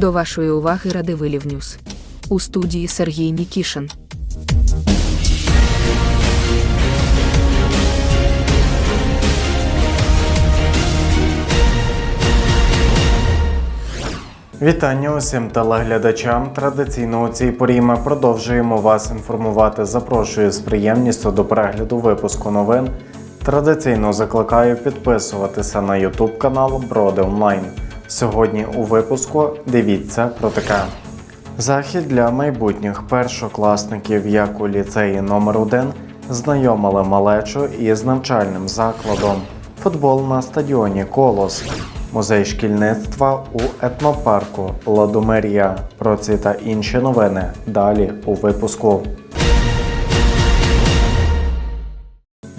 До вашої уваги Радивилів Ньюс. У студії Сергій Нікішин. Вітання усім телеглядачам. Традиційно у цій порі ми продовжуємо вас інформувати. Запрошую з приємністю до перегляду випуску новин. Традиційно закликаю підписуватися на YouTube канал Броди Онлайн. Сьогодні у випуску дивіться про таке. Захід для майбутніх першокласників, як у ліцеї номер 1 знайомили малечу із навчальним закладом. Футбол на стадіоні Колос. Музей шкільництва у етнопарку Ладомерія. Про ці та інші новини далі у випуску.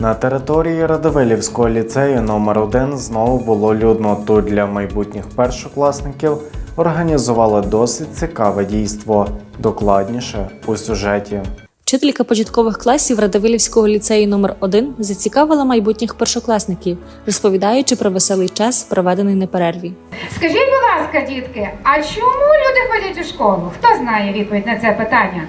На території Радивилівського ліцею номер 1 знову було людно. Тут для майбутніх першокласників організували досить цікаве дійство. Докладніше у сюжеті. Вчителька початкових класів Радивилівського ліцею номер 1 зацікавила майбутніх першокласників, розповідаючи про веселий час, проведений на перерві. Скажіть, будь ласка, дітки, а чому люди ходять у школу? Хто знає відповідь на це питання?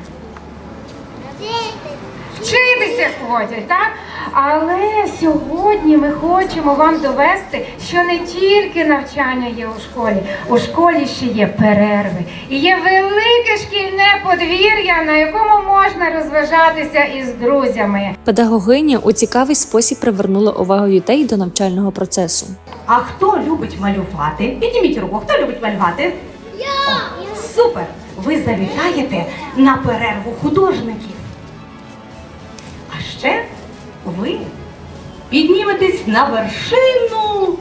Вчитися ходять, так? Але сьогодні ми хочемо вам довести, що не тільки навчання є у школі, у школі ще є перерви. І є велике шкільне подвір'я, на якому можна розважатися із друзями. Педагогиня у цікавий спосіб привернула увагу дітей до навчального процесу. А хто любить малювати? Підніміть руку, хто любить малювати? Я! Супер! Ви завітаєте на перерву художників. А ще ви підніметесь на вершину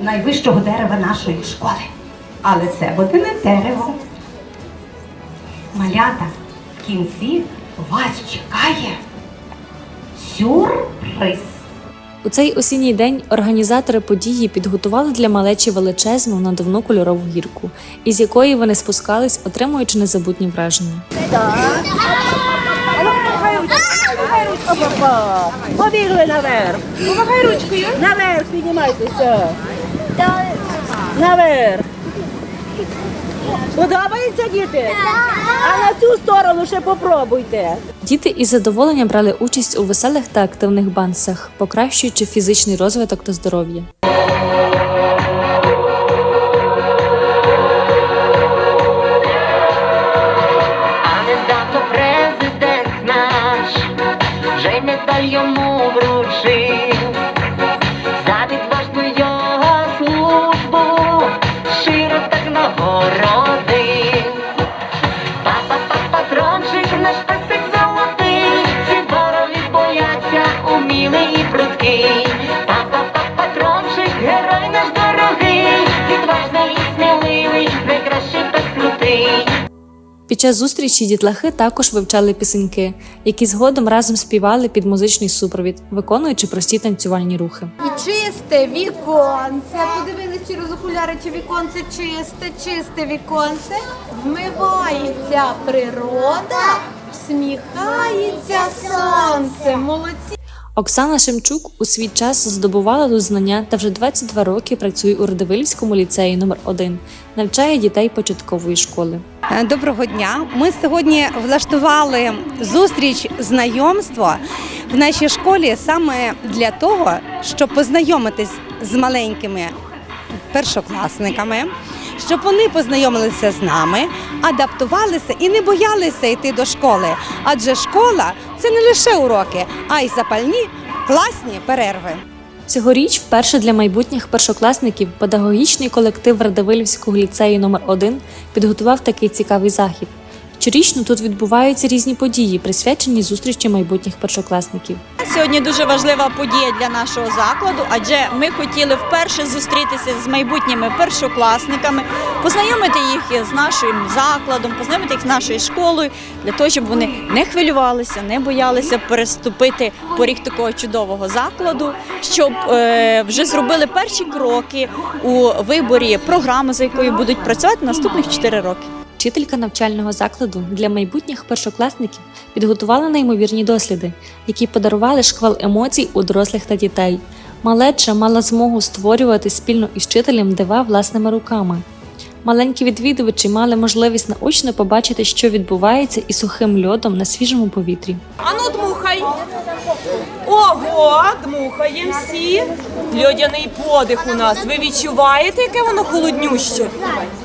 найвищого дерева нашої школи. Але це буде не дерево. Малята, в кінці вас чекає сюрприз. У цей осінній день організатори події підготували для малечі величезну надувну кольорову гірку, із якої вони спускались, отримуючи незабутні враження. Опа-па! Побігли наверх. Помагай ручкою. Наверх піднімайтеся. Наверх. Подобається діти? А на цю сторону ще попробуйте. Діти із задоволенням брали участь у веселих та активних бансах, покращуючи фізичний розвиток та здоров'я. Під час зустрічі дітлахи також вивчали пісеньки, які згодом разом співали під музичний супровід, виконуючи прості танцювальні рухи. І чисте віконце. Подивились через окуляри, чи віконце чисте, чисте віконце. Вмивається природа, всміхається сонце. Молодці. Оксана Шемчук у свій час здобувала тут знання та вже 22 роки працює у Радивилівському ліцеї номер 1 навчає дітей початкової школи. Е, Доброго дня. Ми сьогодні влаштували зустріч знайомства в нашій школі саме для того, щоб познайомитись з маленькими першокласниками, щоб вони познайомилися з нами, адаптувалися і не боялися йти до школи. Адже школа це не лише уроки, а й запальні класні перерви. Цьогоріч вперше для майбутніх першокласників педагогічний колектив Радивилівського ліцею номер 1 підготував такий цікавий захід. Щорічно тут відбуваються різні події, присвячені зустрічі майбутніх першокласників. Сьогодні дуже важлива подія для нашого закладу, адже ми хотіли вперше зустрітися з майбутніми першокласниками, познайомити їх з нашим закладом, познайомити їх з нашою школою, для того, щоб вони не хвилювалися, не боялися переступити поріг такого чудового закладу, щоб е, вже зробили перші кроки у виборі програми, за якою будуть працювати наступних 4 роки. Вчителька навчального закладу для майбутніх першокласників підготувала неймовірні досліди, які подарували шквал емоцій у дорослих та дітей. Малеча мала змогу створювати спільно із вчителем дива власними руками. Маленькі відвідувачі мали можливість наочно побачити, що відбувається із сухим льодом на свіжому повітрі. Ану, дмухай. Ого, дмухаємо всі. Льодяний подих у нас. Ви відчуваєте, яке воно холоднюще?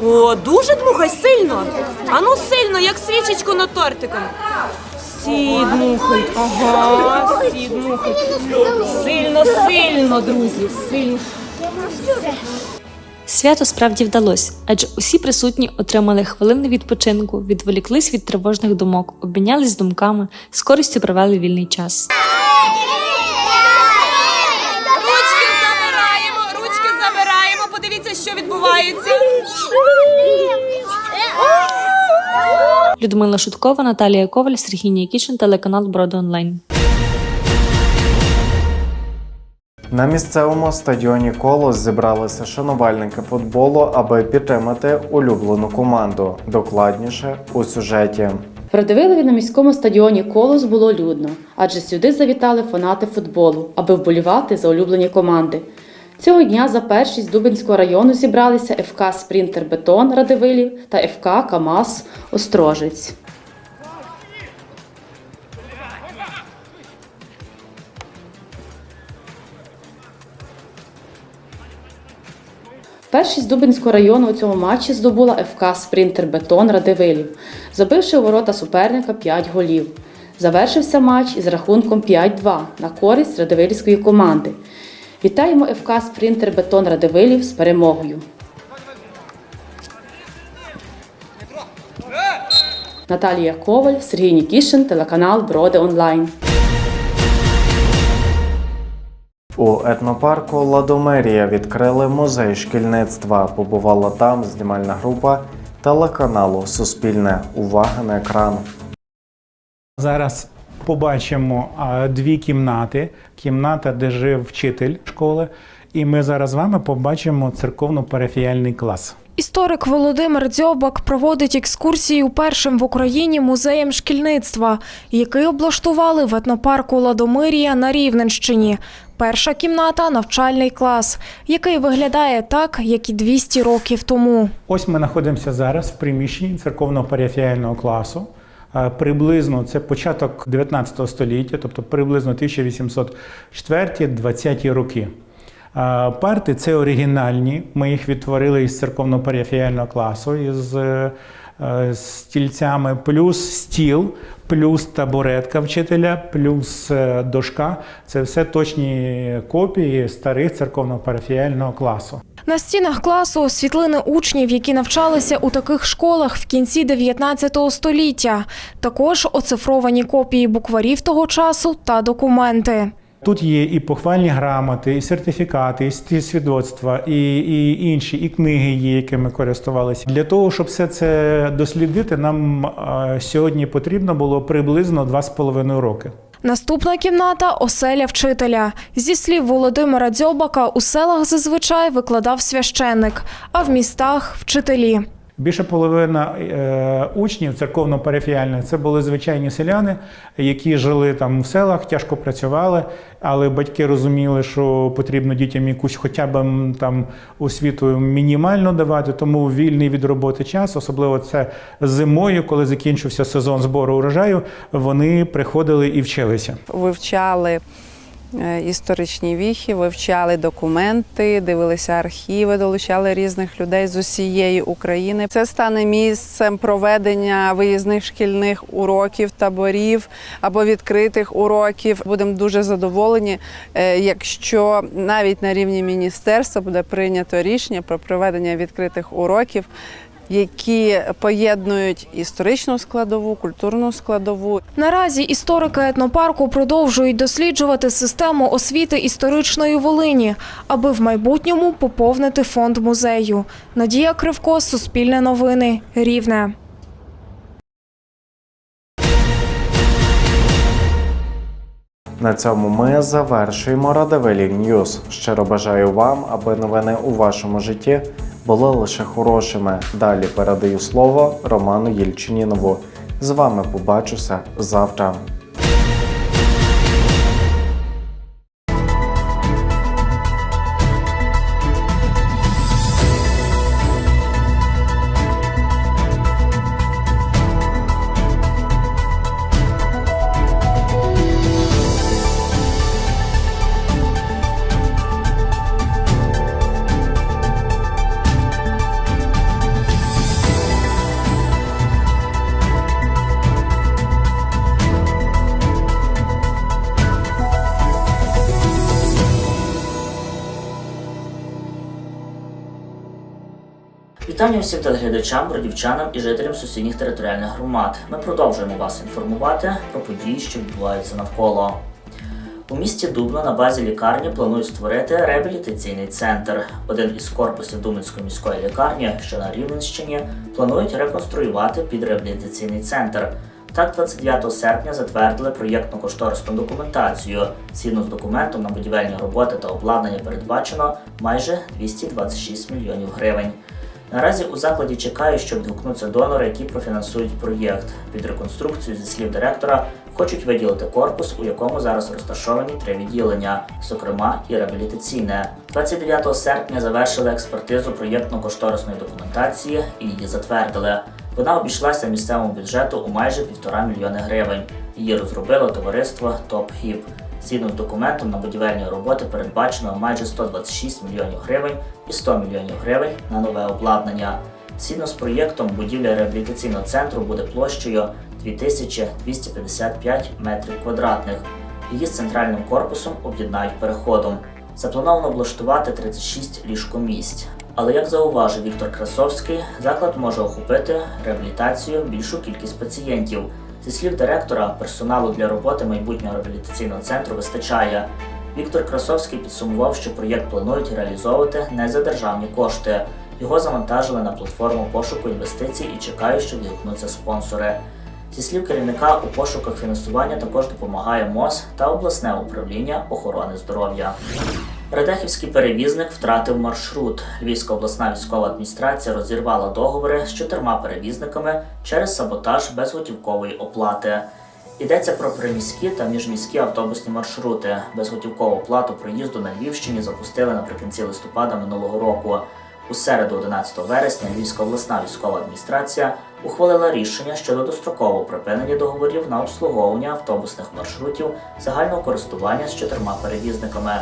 О, дуже дмухай сильно. Ану сильно, як свічечку над тортиком. Всі дмухають. Ага, всі дмухають. Сильно, сильно, друзі, сильно. Свято справді вдалося, адже усі присутні отримали хвилини відпочинку, відволіклись від тривожних думок, обмінялись думками, з користю провели вільний час. Відбувається. Людмила Шуткова, Наталія Коваль, Сергій Нікішин, телеканал Броди Онлайн. На місцевому стадіоні Колос зібралися шанувальники футболу, аби підтримати улюблену команду. Докладніше у сюжеті. В на міському стадіоні Колос було людно, адже сюди завітали фанати футболу, аби вболівати за улюблені команди. Цього дня за першість Дубинського району зібралися ФК Спрінтер Бетон Радивилів та ФК КАМАЗ Острожець. Першість Дубинського району у цьому матчі здобула ФК Спринтер Бетон Радивилів, забивши у ворота суперника 5 голів. Завершився матч із рахунком 5-2 на користь радивилівської команди. Вітаємо ФК Спринтер Бетон Радивилів з перемогою. Наталія Коваль, Сергій Нікішин, телеканал Броди Онлайн. У етнопарку Ладомерія відкрили музей шкільництва. Побувала там знімальна група телеканалу Суспільне. Увага на екран. Зараз побачимо дві кімнати: кімната, де жив вчитель школи, і ми зараз з вами побачимо церковно-парафіяльний клас. Історик Володимир Дзьобак проводить екскурсію першим в Україні музеєм шкільництва, який облаштували в етнопарку Ладомирія на Рівненщині. Перша кімната навчальний клас, який виглядає так, як і 200 років тому. Ось ми знаходимося зараз в приміщенні церковно-парафіяльного класу. Приблизно це початок 19 століття, тобто приблизно 1804-20 роки. Парти це оригінальні. Ми їх відтворили із церковно-парафіяльного класу із е, е, стільцями, плюс стіл, плюс табуретка вчителя, плюс е, дошка. Це все точні копії старих церковно-парафіяльного класу. На стінах класу світлини учнів, які навчалися у таких школах в кінці 19 століття. Також оцифровані копії букварів того часу та документи. Тут є і похвальні грамоти, і сертифікати, і свідоцтва, і, і інші, і книги є, якими користувалися. Для того, щоб все це дослідити, нам е, сьогодні потрібно було приблизно 2,5 роки. Наступна кімната оселя вчителя. Зі слів Володимира Дзьобака, у селах зазвичай викладав священник, а в містах вчителі. Більше половина е, учнів церковно-парафіяльних це були звичайні селяни, які жили там в селах, тяжко працювали, але батьки розуміли, що потрібно дітям якусь хоча б там освіту мінімально давати, тому вільний від роботи час, особливо це зимою, коли закінчився сезон збору урожаю, вони приходили і вчилися. вивчали історичні віхи, вивчали документи, дивилися архіви, долучали різних людей з усієї України. Це стане місцем проведення виїзних шкільних уроків, таборів або відкритих уроків. Будемо дуже задоволені, е, якщо навіть на рівні міністерства буде прийнято рішення про проведення відкритих уроків. Які поєднують історичну складову, культурну складову Наразі історики етнопарку продовжують досліджувати систему освіти історичної Волині, аби в майбутньому поповнити фонд музею. Надія Кривко, Суспільне новини, Рівне. На цьому ми завершуємо Радивилів Ньюз. Щиро бажаю вам, аби новини у вашому житті були лише хорошими. Далі передаю слово Роману Єльчинінову. З вами побачуся завтра. Вітання усім телеглядачам, бродівчанам і жителям сусідніх територіальних громад. Ми продовжуємо вас інформувати про події, що відбуваються навколо. У місті Дубно на базі лікарні планують створити реабілітаційний центр. Один із корпусів Дубинської міської лікарні, що на Рівненщині, планують реконструювати під реабілітаційний центр. Так, 29 серпня затвердили проєктно-кошторисну документацію. Згідно з документом на будівельні роботи та обладнання передбачено майже 226 мільйонів гривень. Наразі у закладі чекають, щоб відгукнуться донори, які профінансують проєкт. Під реконструкцію, зі слів директора, хочуть виділити корпус, у якому зараз розташовані три відділення, зокрема і реабілітаційне. 29 серпня завершили експертизу проєктно-кошторисної документації і її затвердили. Вона обійшлася місцевому бюджету у майже півтора мільйони гривень. Її розробило товариство Топ Гіп. Згідно з документом на будівельні роботи передбачено майже 126 мільйонів гривень і 100 мільйонів гривень на нове обладнання. Згідно з проєктом, будівля реабілітаційного центру буде площею 2255 метрів квадратних. Її з центральним корпусом об'єднають переходом. Заплановано облаштувати 36 ліжкомісць. Але як зауважив Віктор Красовський, заклад може охопити реабілітацію більшу кількість пацієнтів. Зі слів директора, персоналу для роботи майбутнього реабілітаційного центру вистачає. Віктор Красовський підсумував, що проєкт планують реалізовувати не за державні кошти. Його завантажили на платформу пошуку інвестицій і чекають, що відгукнуться спонсори. Зі слів керівника, у пошуках фінансування також допомагає МОЗ та обласне управління охорони здоров'я. Радехівський перевізник втратив маршрут. Львівська обласна військова адміністрація розірвала договори з чотирма перевізниками через саботаж безготівкової оплати. Йдеться про приміські та міжміські автобусні маршрути. Безготівкову оплату проїзду на Львівщині запустили наприкінці листопада минулого року. У середу, 11 вересня, Львівська обласна військова адміністрація ухвалила рішення щодо дострокового припинення договорів на обслуговування автобусних маршрутів загального користування з чотирма перевізниками.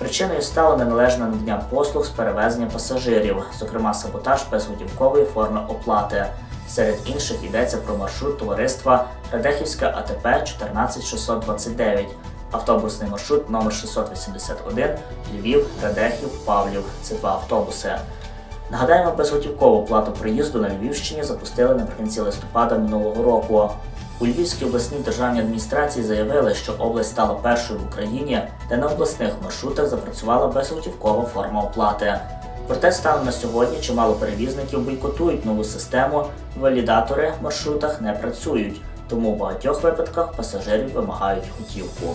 Причиною стало неналежне надання послуг з перевезення пасажирів, зокрема саботаж безготівкової форми оплати. Серед інших йдеться про маршрут товариства Радехівська АТП 14629, автобусний маршрут номер 681 Львів, Радехів, Павлів. Це два автобуси. Нагадаємо, безготівкову оплату проїзду на Львівщині запустили наприкінці листопада минулого року. У Львівській обласній державній адміністрації заявили, що область стала першою в Україні, де на обласних маршрутах запрацювала безготівкова форма оплати. Проте станом на сьогодні чимало перевізників бойкотують нову систему, валідатори в маршрутах не працюють, тому в багатьох випадках пасажирів вимагають готівку.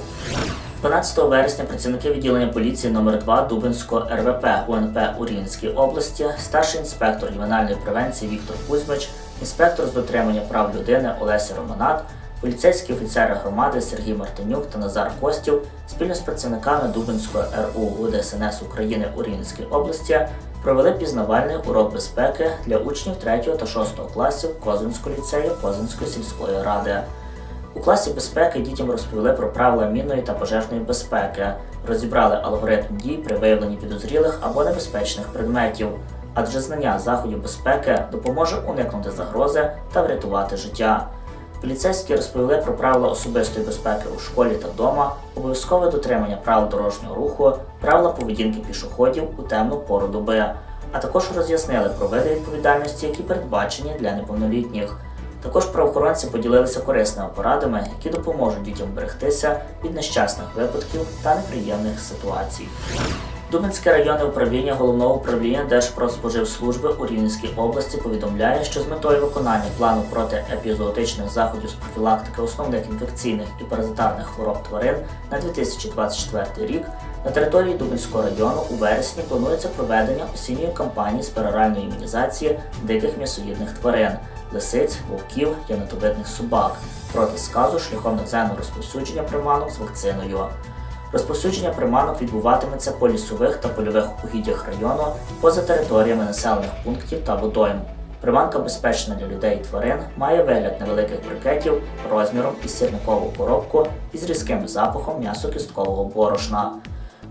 12 вересня працівники відділення поліції номер 2 Дубинського РВП УНП у Рівненській області, старший інспектор ювенальної превенції Віктор Кузьмич, інспектор з дотримання прав людини Олеся Романат, поліцейські офіцери громади Сергій Мартинюк та Назар Костів спільно з працівниками Дубинського РУ УДСНС України у Рівненській області провели пізнавальний урок безпеки для учнів 3 та 6 класів Козинського ліцею Козинської сільської ради. У класі безпеки дітям розповіли про правила мінної та пожежної безпеки, розібрали алгоритм дій при виявленні підозрілих або небезпечних предметів, адже знання заходів безпеки допоможе уникнути загрози та врятувати життя. Поліцейські розповіли про правила особистої безпеки у школі та вдома, обов'язкове дотримання правил дорожнього руху, правила поведінки пішоходів у темну пору доби, а також роз'яснили про види відповідальності, які передбачені для неповнолітніх. Також правоохоронці поділилися корисними порадами, які допоможуть дітям берегтися від нещасних випадків та неприємних ситуацій. Дубинське районне управління головного управління Держпродспоживслужби у Рівненській області повідомляє, що з метою виконання плану проти епізоотичних заходів з профілактики основних інфекційних і паразитарних хвороб тварин на 2024 рік на території Дубинського району у вересні планується проведення осінньої кампанії з пероральної імунізації диких м'ясоїдних тварин лисиць, вовків, янотовидних собак проти сказу шляхом надземного розповсюдження приманок з вакциною. Розповсюдження приманок відбуватиметься по лісових та польових угіддях району поза територіями населених пунктів та водойм. Приманка безпечна для людей і тварин, має вигляд невеликих брикетів розміром із сірникову коробку із різким запахом м'ясо-кісткового борошна.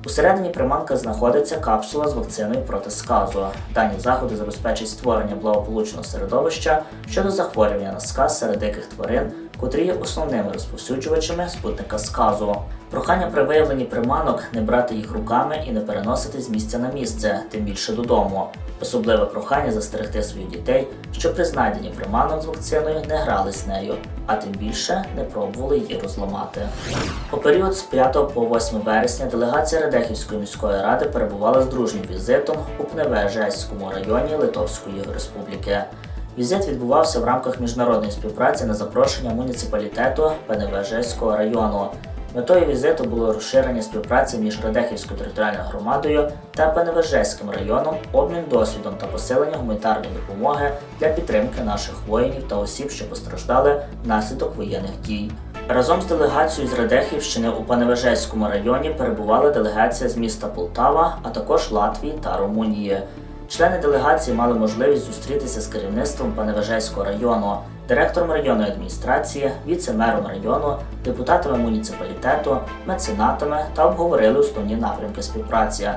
Усередині приманка знаходиться капсула з вакциною проти сказу. Дані заходи забезпечать створення благополучного середовища щодо захворювання на сказ серед диких тварин, котрі є основними розповсюджувачами спутника сказу. Прохання при виявленні приманок не брати їх руками і не переносити з місця на місце, тим більше додому. Особливе прохання застерегти своїх дітей, що при знайденні приманок з вакциною не грались нею, а тим більше не пробували її розламати. У період з 5 по 8 вересня делегація Радехівської міської ради перебувала з дружнім візитом у Пневежеському районі Литовської Республіки. Візит відбувався в рамках міжнародної співпраці на запрошення муніципалітету Пеневежеського району. Метою візиту було розширення співпраці між Радехівською територіальною громадою та Пеневежеським районом, обмін досвідом та посилення гуманітарної допомоги для підтримки наших воїнів та осіб, що постраждали внаслідок воєнних дій. Разом з делегацією з Радехівщини у Паневежеському районі перебувала делегація з міста Полтава, а також Латвії та Румунії. Члени делегації мали можливість зустрітися з керівництвом Паневежеського району, директором районної адміністрації, віце-мером району, депутатами муніципалітету, меценатами та обговорили основні напрямки співпраці.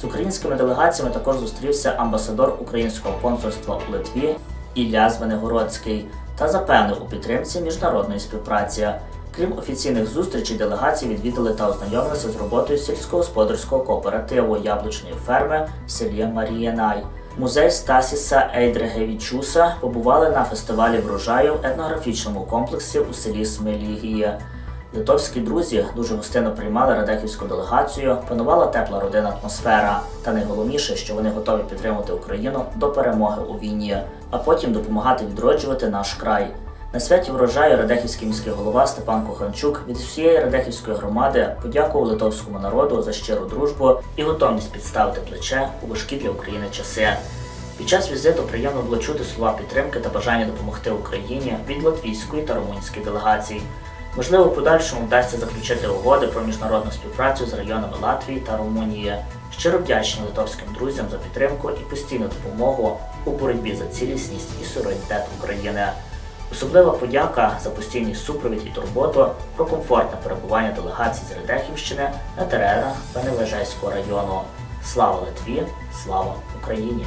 З українськими делегаціями також зустрівся амбасадор українського консульства у Литві Ілля Звенигородський та запевнив у підтримці міжнародної співпраці. Крім офіційних зустрічей, делегації відвідали та ознайомилися з роботою сільськогосподарського кооперативу яблучної ферми в селі Марієнай. Музей Стасіса Ейдрегевічуса побували на фестивалі врожаю в етнографічному комплексі у селі Смелігія. Литовські друзі дуже гостинно приймали радехівську делегацію, панувала тепла родинна атмосфера. Та найголовніше, що вони готові підтримати Україну до перемоги у війні, а потім допомагати відроджувати наш край. На святі врожаю Радехівський міський голова Степан Коханчук від всієї Радехівської громади подякував литовському народу за щиру дружбу і готовність підставити плече у важкі для України часи. Під час візиту приємно було чути слова підтримки та бажання допомогти Україні від латвійської та румунської делегацій. Можливо, в подальшому вдасться заключити угоди про міжнародну співпрацю з районами Латвії та Румунії. Щиро вдячні литовським друзям за підтримку і постійну допомогу у боротьбі за цілісність і суверенітет України. Особлива подяка за постійний супровід і турботу про комфортне перебування делегацій з Радехівщини на теренах Пенележайського району. Слава Литві! Слава Україні!